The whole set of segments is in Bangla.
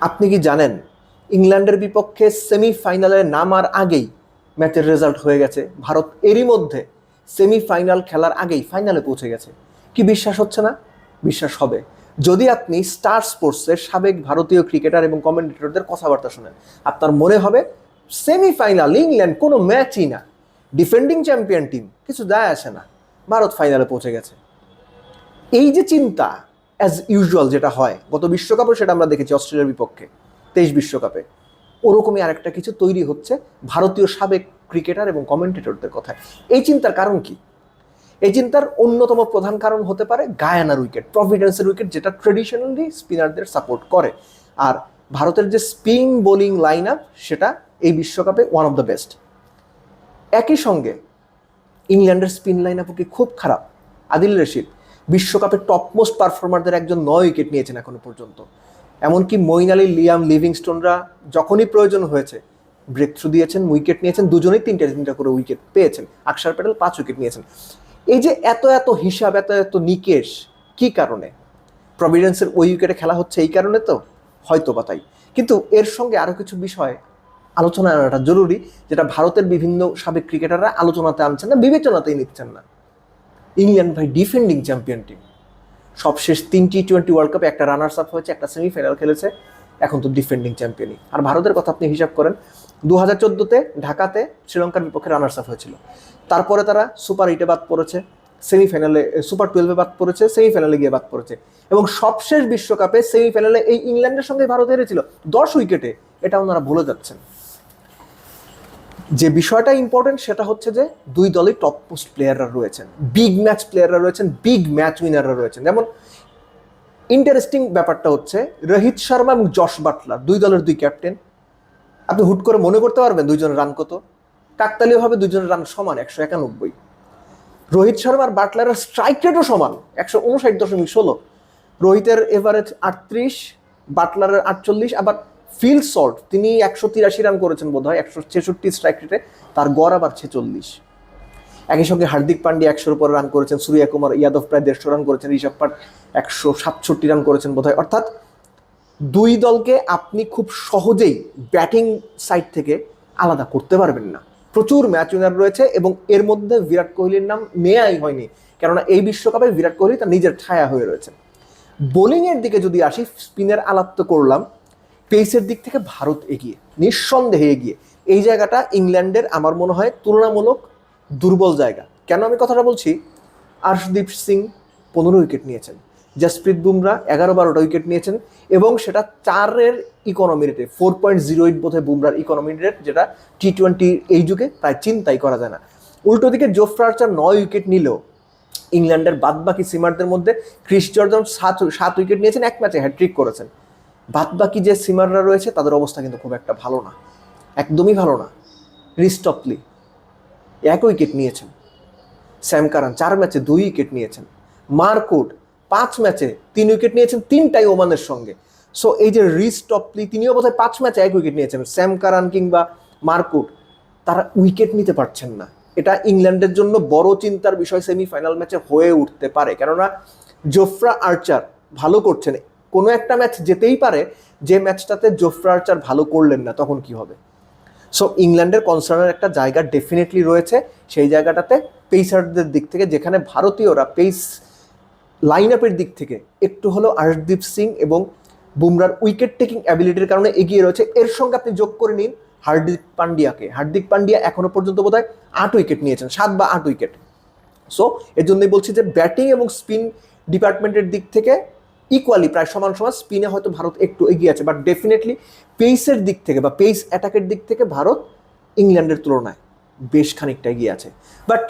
আপনি কি জানেন, ইংল্যান্ডের বিপক্ষে সেমিফাইনালে নামার আগেই ম্যাচের রেজাল্ট হয়ে গেছে। ভারত এরই মধ্যে সেমিফাইনাল খেলার আগেই ফাইনালে পৌঁছে গেছে। কি বিশ্বাস হচ্ছে না? বিশ্বাস হবে। যদি আপনি স্টার স্পোর্টসের সাবেক ভারতীয় ক্রিকেটার এবং কমেন্টেটরদের কথাবার্তা শোনেন, আপনার মনে হবে সেমিফাইনাল ইংল্যান্ড কোনো ম্যাচই না। ডিফেন্ডিং চ্যাম্পিয়ন টিম, কিছু যায় আসে না। ভারত ফাইনালে পৌঁছে গেছে। এই যে চিন্তা অ্যাজ ইউজুয়াল যেটা হয়, গত বিশ্বকাপে সেটা আমরা দেখেছি অস্ট্রেলিয়ার বিপক্ষে, তেইশ বিশ্বকাপে। ওরকমই আরেকটা কিছু তৈরি হচ্ছে ভারতীয় সাবেক ক্রিকেটার এবং কমেন্টেটরদের কথায়। এই চিন্তার কারণ কি? এই চিন্তার অন্যতম প্রধান কারণ হতে পারে গায়ানার উইকেট প্রভিডেন্সের উইকেট যেটা ট্রেডিশনালি স্পিনারদের সাপোর্ট করে। আর ভারতের যে স্পিন বোলিং লাইন আপ সেটা এই বিশ্বকাপে ওয়ান অফ দ্য বেস্ট একই সঙ্গে ইংল্যান্ডের স্পিন লাইন আপও কি খুব খারাপ? আদিল রশিদ বিশ্বকাপের টপমোস্ট পারফর্মারদের একজন নয় উইকেট নিয়েছেন এখনও পর্যন্ত। এমনকি মইন আলী, লিয়াম লিভিংস্টোনরা যখনই প্রয়োজন হয়েছে ব্রেক থ্রু দিয়েছেন উইকেট নিয়েছেন, দুজনেই তিনটা তিনটা করে উইকেট পেয়েছেন। আকসার প্যাটেল পাঁচ উইকেট নিয়েছেন। এই যে এত এত হিসাব, এত এত নিকেশ, কি কারণে? প্রভিডেন্সের ওই উইকেটে খেলা হচ্ছে এই কারণে তো? হয়তো বা তাই। কিন্তু এর সঙ্গে আরও কিছু বিষয় আলোচনা আনাটা জরুরি, যেটা ভারতের বিভিন্ন সাবেক ক্রিকেটাররা আলোচনাতে আনছেন না, বিবেচনাতেই নিচ্ছেন না। ইংল্যান্ড ভাই ডিফেন্ডিং চ্যাম্পিয়ন টিম সবশেষ তিন টি টোয়েন্টি ওয়ার্ল্ড কাপে একটা রানার্স আপ হয়েছে, একটা সেমিফাইনাল খেলেছে, এখন তো ডিফেন্ডিং চ্যাম্পিয়নই আর ভারতের কথা আপনি হিসাব করেন দু হাজার চোদ্দোতে ঢাকাতে শ্রীলঙ্কার বিপক্ষে রানার্স আপ হয়েছিল। তারপরে তারা সুপার এইটে বাদ পড়েছে সেমিফাইনালে সুপার টুয়েলভে বাদ পড়েছে সেমিফাইনালে গিয়ে বাদ পড়েছে। এবং সবশেষ বিশ্বকাপে সেমিফাইনালে এই ইংল্যান্ডের সঙ্গে ভারত হেরেছিল, দশ উইকেটে, এটা ওনারা ভুলে যাচ্ছেন। যে বিষয়টা ইম্পর্টেন্ট সেটা হচ্ছে যে দুই দলই টপ পোস্ট প্লেয়াররা রয়েছেন বিগ ম্যাচ প্লেয়াররা রয়েছেন বিগ ম্যাচ উইনাররা রয়েছেন। যেমন ইন্টারেস্টিং ব্যাপারটা হচ্ছে রোহিত শর্মা এবং জশ বাটলার, দুই দলের দুই ক্যাপ্টেন আপনি হুট করে মনে করতে পারবেন দুইজনের রান কত? কাকতালীয়ভাবে দুজনের রান সমান একশো একানব্বই। রোহিত শর্মা আর বাটলারের স্ট্রাইক রেটও সমান একশো উনষাট দশমিক ষোলো। রোহিতের এভারেজ আটত্রিশ, বাটলারের আটচল্লিশ, আবার ফিল সল্ট, তিনি একশো তিরাশি রান করেছেন বোধ হয় একশো ছেষট্টি স্ট্রাইক রেটে তার গড় আবার ছেচল্লিশ। একই সঙ্গে হার্দিক পান্ডে একশোর উপর রান করেছেন সূর্য কুমার ইয়াদব প্রায় দেড়শো রান করেছেন, ঋষভ পাট একশো সাতষট্টি রান করেছেন বোধ হয় অর্থাৎ দুই দলকে আপনি খুব সহজেই ব্যাটিং সাইড থেকে আলাদা করতে পারবেন না। প্রচুর ম্যাচ উইনার রয়েছে এবং এর মধ্যে বিরাট কোহলির নাম নেয়াই হয়নি, কেননা এই বিশ্বকাপে বিরাট কোহলি তার নিজের ছায়া হয়ে রয়েছে। বোলিংয়ের দিকে যদি আসি, স্পিনের আলাপ তো করলাম পেসের দিক থেকে ভারত এগিয়ে, নিঃসন্দেহে এগিয়ে। এই জায়গাটা ইংল্যান্ডের আমার মনে হয় তুলনামূলক দুর্বল জায়গা। কেন আমি কথাটা বলছি? আর্শদীপ সিং পনেরো উইকেট নিয়েছেন। জসপ্রীত বুমরা এগারো বারোটা উইকেট নিয়েছেন এবং সেটা চারের ইকোনমি রেটে ফোর পয়েন্ট জিরো এইট বোধহয় বুমরার ইকোনমি রেট যেটা টি টোয়েন্টি এই যুগে প্রায় চিন্তাই করা যায় না। উল্টো দিকে জোফ্রা আর্চার নয় উইকেট নিলেও ইংল্যান্ডের বাদবাকি সিমারদের মধ্যে ক্রিস জর্জন সাত সাত উইকেট নিয়েছেন, এক ম্যাচে হ্যাট্রিক করেছেন। বাদবাকি যে সিমাররা রয়েছে, তাদের অবস্থা কিন্তু খুব একটা ভালো না। একদমই ভালো না। রিস্টপলি এক উইকেট নিয়েছেন। স্যাম কারান চার ম্যাচে দুই উইকেট নিয়েছেন। মার্কুট পাঁচ ম্যাচে তিন উইকেট নিয়েছেন, তিনটাই ওমানের সঙ্গে। সো এই যে রিস্টপলি, তিনিও বোধহয় পাঁচ ম্যাচে এক উইকেট নিয়েছেন। স্যাম কারান কিংবা মার্কুট, তারা উইকেট নিতে পারছেন না। এটা ইংল্যান্ডের জন্য বড় চিন্তার বিষয় সেমিফাইনাল ম্যাচে হয়ে উঠতে পারে। কেননা জোফ্রা আর্চার ভালো করছেন কোনো একটা ম্যাচ যেতেই পারে, যে ম্যাচটাতে জোফ্রা আর্চার ভালো করলেন না, তখন কি হবে? সো ইংল্যান্ডের কনসার্নের একটা জায়গা ডেফিনেটলি রয়েছে। সেই জায়গাটাতে পেসারদের দিক থেকে, যেখানে ভারতীয়রা পেস লাইন আপের দিক থেকে একটু হলেও আর্শদীপ সিং এবং বুমরার উইকেট টেকিং অ্যাবিলিটির কারণে এগিয়ে রয়েছে। এর সঙ্গে আপনি যোগ করে নিন হার্দিক পান্ডিয়াকে হার্দিক পান্ডিয়া এখনও পর্যন্ত বোধহয় আট উইকেট নিয়েছেন, সাত বা আট উইকেট সো এর জন্যই বলছি যে ব্যাটিং এবং স্পিন ডিপার্টমেন্টের দিক থেকে ইকুয়ালি প্রায় সমান সমান স্পিনে হয়তো ভারত একটু এগিয়ে আছে বাট ডেফিনেটলি পেসের দিক থেকে বা পেস অ্যাটাকের দিক থেকে ভারত ইংল্যান্ডের তুলনায় বেশ খানিকটা এগিয়ে আছে। বাট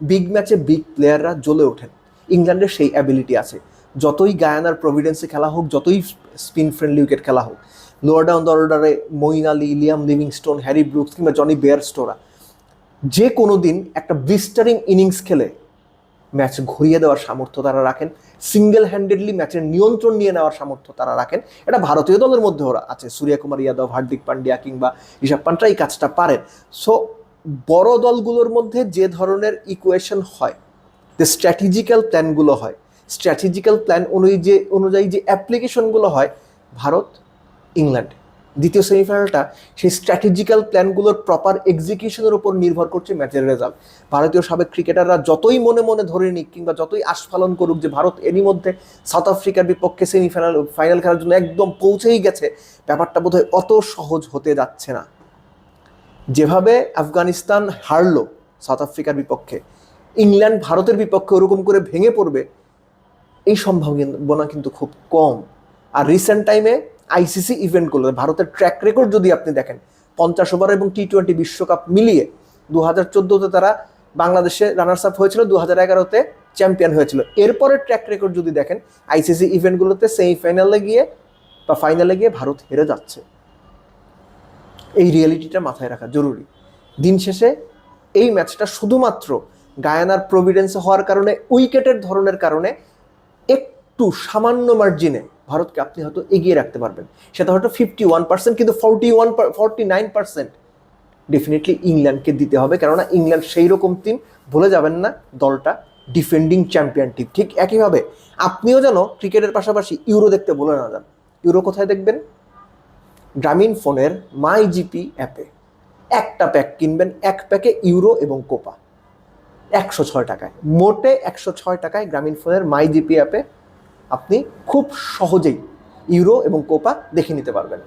বিগ ম্যাচে বিগ প্লেয়াররা জ্বলে ওঠেন। ইংল্যান্ডের সেই অ্যাবিলিটি আছে। যতই গায়ানার প্রভিডেন্সে খেলা হোক, যতই স্পিন ফ্রেন্ডলি উইকেট খেলা হোক লোয়ার ডাউন দ্য অর্ডারে Moeen Ali Liam Livingstone Harry Brooks কিংবা জনি বেয়ার স্টোরা যে কোনো দিন একটা ব্লিস্টারিং ইনিংস খেলে ম্যাচ ঘুরিয়ে দেওয়ার সামর্থ্য তারা রাখেন। সিঙ্গেল হ্যান্ডেডলি ম্যাচের নিয়ন্ত্রণ নিয়ে নেওয়ার সামর্থ্য তারা রাখেন। এটা ভারতীয় দলের মধ্যে ওরা আছে। সূর্যকুমার যাদব হার্দিক পান্ডিয়া কিংবা ঋষভ পান্টরা এই কাজটা পারেন। সো বড় দলগুলোর মধ্যে যে ধরনের ইকুয়েশন হয়, যে স্ট্র্যাটেজিক্যাল প্ল্যানগুলো হয় স্ট্র্যাটেজিক্যাল প্ল্যান অনুযায়ী যে অনুযায়ী যে অ্যাপ্লিকেশনগুলো হয়, ভারত ইংল্যান্ড দ্বিতীয় সেমিফাইনালটা সেই স্ট্র্যাটেজিক্যাল প্ল্যানগুলোর প্রপার এক্সিকিউশনের উপর নির্ভর করছে ম্যাচের রেজাল্ট ভারতীয় সাবেক ক্রিকেটাররা যতই মনে মনে ধরে নিক কিংবা যতই আস্ফালন করুক যে ভারত এরই মধ্যে সাউথ আফ্রিকার বিপক্ষে সেমিফাইনাল ফাইনাল খেলার জন্য একদম পৌঁছেই গেছে, ব্যাপারটা বোধহয় অত সহজ হতে যাচ্ছে না। যেভাবে আফগানিস্তান হারলো সাউথ আফ্রিকার বিপক্ষে ইংল্যান্ড ভারতের বিপক্ষে ওরকম করে ভেঙে পড়বে, এই সম্ভাবনা কিন্তু খুব কম। আর রিসেন্ট টাইমে আইসিসি ইভেন্টগুলো, ভারতের ট্র্যাক রেকর্ড যদি আপনি দেখেন, পঞ্চাশ ওভার এবং টি টোয়েন্টি বিশ্বকাপ মিলিয়ে দু হাজার চোদ্দোতে তারা বাংলাদেশে রানার্স আপ হয়েছিল দু হাজার এগারোতে চ্যাম্পিয়ন হয়েছিল। এরপরে ট্র্যাক রেকর্ড যদি দেখেন, আইসিসি ইভেন্টগুলোতে সেমিফাইনালে গিয়ে বা ফাইনালে গিয়ে ভারত হেরে যাচ্ছে। এই রিয়েলিটিটা মাথায় রাখা জরুরি। দিন শেষে এই ম্যাচটা শুধুমাত্র গায়ানার প্রভিডেন্সে হওয়ার কারণে উইকেটের ধরনের কারণে, একটু সামান্য মার্জিনে ভারতকে আপনি হয়তো এগিয়ে রাখতে পারবেন। সেটা হয়তো ফিফটি ওয়ান পার্সেন্ট কিন্তু forty one forty nine percent definitely ইংল্যান্ডকে দিতে হবে। কেননা ইংল্যান্ড সেই রকম টিম ভুলে যাবেন না দলটা ডিফেন্ডিং চ্যাম্পিয়ন টিম ঠিক একইভাবে আপনিও যেন ক্রিকেটের পাশাপাশি ইউরো দেখতে ভুলে না যান। ইউরো কোথায় দেখবেন? গ্রামীণ ফোনের মাই জিপি অ্যাপে একটা প্যাক কিনবেন, এক প্যাকে ইউরো এবং কোপা। একশো ছয় টাকায়। মোটে একশো ছয় টাকায় গ্রামীণ ফোনের মাই জিপি অ্যাপে আপনি খুব সহজেই ইউরো এবং কোপা দেখে নিতে পারবেন।